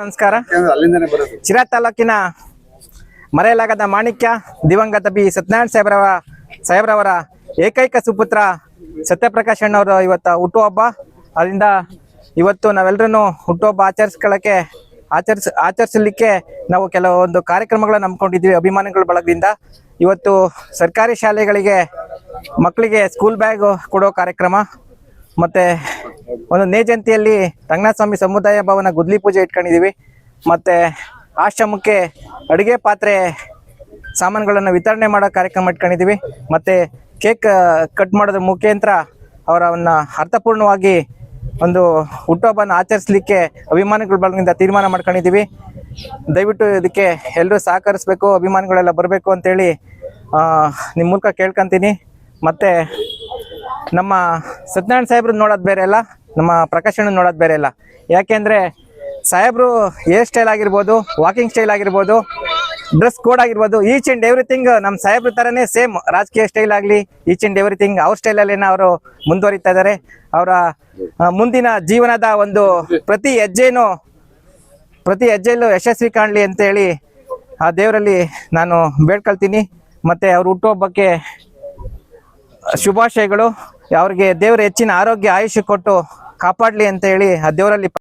ನಮಸ್ಕಾರ. ಚಿರಾ ತಾಲೂಕಿನ ಮರೆಯಲಾಗದ ಮಾಣಿಕ್ಯ ದಿವಂಗತ ಬಿ ಸತ್ಯನಾರಾಯಣ ಸಾಹೇಬ್ರವ ಸಾಹೇಬ್ರವರ ಏಕೈಕ ಸುಪುತ್ರ ಸತ್ಯಪ್ರಕಾಶ್ ಅಣ್ಣವರು ಇವತ್ತು ಹುಟ್ಟುಹಬ್ಬ. ಅದರಿಂದ ಇವತ್ತು ನಾವೆಲ್ಲರೂ ಹುಟ್ಟುಹಬ್ಬ ಆಚರಿಸ್ಕೊಳ್ಳೋಕ್ಕೆ ಆಚರಿಸ್ ಆಚರಿಸಲಿಕ್ಕೆ ನಾವು ಕೆಲವೊಂದು ಕಾರ್ಯಕ್ರಮಗಳನ್ನ ನಂಬ್ಕೊಂಡಿದ್ವಿ ಅಭಿಮಾನಿಗಳ ಬಳಗದಿಂದ. ಇವತ್ತು ಸರ್ಕಾರಿ ಶಾಲೆಗಳಿಗೆ ಮಕ್ಕಳಿಗೆ ಸ್ಕೂಲ್ ಬ್ಯಾಗ್ ಕೊಡೋ ಕಾರ್ಯಕ್ರಮ ಮತ್ತೆ ಒಂದು ನೇ ಜಯಂತಿಯಲ್ಲಿ ರಂಗನಾಥ ಸ್ವಾಮಿ ಸಮುದಾಯ ಭವನ ಗುದ್ಲಿ ಪೂಜೆ ಇಟ್ಕೊಂಡಿದ್ದೀವಿ. ಮತ್ತು ಆಶ್ರಮಕ್ಕೆ ಅಡುಗೆ ಪಾತ್ರೆ ಸಾಮಾನುಗಳನ್ನು ವಿತರಣೆ ಮಾಡೋ ಕಾರ್ಯಕ್ರಮ ಇಟ್ಕೊಂಡಿದ್ದೀವಿ. ಮತ್ತು ಕೇಕ್ ಕಟ್ ಮಾಡೋದ್ರ ಮುಖಾಂತರ ಅವರನ್ನ ಅರ್ಥಪೂರ್ಣವಾಗಿ ಒಂದು ಹುಟ್ಟುಹಬ್ಬನ ಆಚರಿಸಲಿಕ್ಕೆ ಅಭಿಮಾನಿಗಳ ಬಳಗದಿಂದ ತೀರ್ಮಾನ ಮಾಡ್ಕೊಂಡಿದ್ದೀವಿ. ದಯವಿಟ್ಟು ಇದಕ್ಕೆ ಎಲ್ಲರೂ ಸಹಕರಿಸಬೇಕು, ಅಭಿಮಾನಿಗಳೆಲ್ಲ ಬರಬೇಕು ಅಂತೇಳಿ ನಿಮ್ಮ ಮೂಲಕ ಕೇಳ್ಕೊತೀನಿ. ಮತ್ತು ನಮ್ಮ ಸತ್ಯನಾರಾಯಣ ಸಾಹೇಬ್ರನ್ನ ನೋಡೋದು ಬೇರೆ ಅಲ್ಲ. ನಮ್ಮ ಪ್ರಕಾಶ್ ಅಣ್ಣ ನೋಡೋದು ಬೇರೆ ಇಲ್ಲ. ಯಾಕೆಂದ್ರೆ ಸಾಹೇಬ್ರು ಹೇರ್ ಸ್ಟೈಲ್ ಆಗಿರ್ಬೋದು ವಾಕಿಂಗ್ ಸ್ಟೈಲ್ ಆಗಿರ್ಬೋದು ಡ್ರೆಸ್ ಕೋಡ್ ಆಗಿರ್ಬೋದು ಈಚ್ ಅಂಡ್ ಎವ್ರಿಥಿಂಗ್ ನಮ್ಮ ಸಾಹೇಬ್ರ ಥರನೇ ಸೇಮ್ ರಾಜಕೀಯ ಸ್ಟೈಲ್ ಆಗಲಿ ಈಚ್ ಅಂಡ್ ಎವ್ರಿಥಿಂಗ್ ಅವ್ರ ಸ್ಟೈಲಲ್ಲೇನ ಅವರು ಮುಂದುವರಿತಾ ಇದ್ದಾರೆ ಅವರ ಮುಂದಿನ ಜೀವನದ ಒಂದು ಪ್ರತಿ ಹೆಜ್ಜೆನೂ, ಪ್ರತಿ ಹೆಜ್ಜೆಯಲ್ಲೂ ಯಶಸ್ವಿ ಕಾಣಲಿ ಅಂತೇಳಿ ಆ ದೇವರಲ್ಲಿ ನಾನು ಬೇಡ್ಕೊಳ್ತೀನಿ. ಮತ್ತೆ ಅವ್ರ ಹುಟ್ಟುಹಬ್ಬಕ್ಕೆ ಶುಭಾಶಯಗಳು. ಅವ್ರಿಗೆ ದೇವರು ಹೆಚ್ಚಿನ ಆರೋಗ್ಯ, ಆಯುಷ್ಯ ಕೊಟ್ಟು ಕಾಪಾಡಲಿ ಅಂತ ಹೇಳಿ ಆ ದೇವರಲ್ಲಿ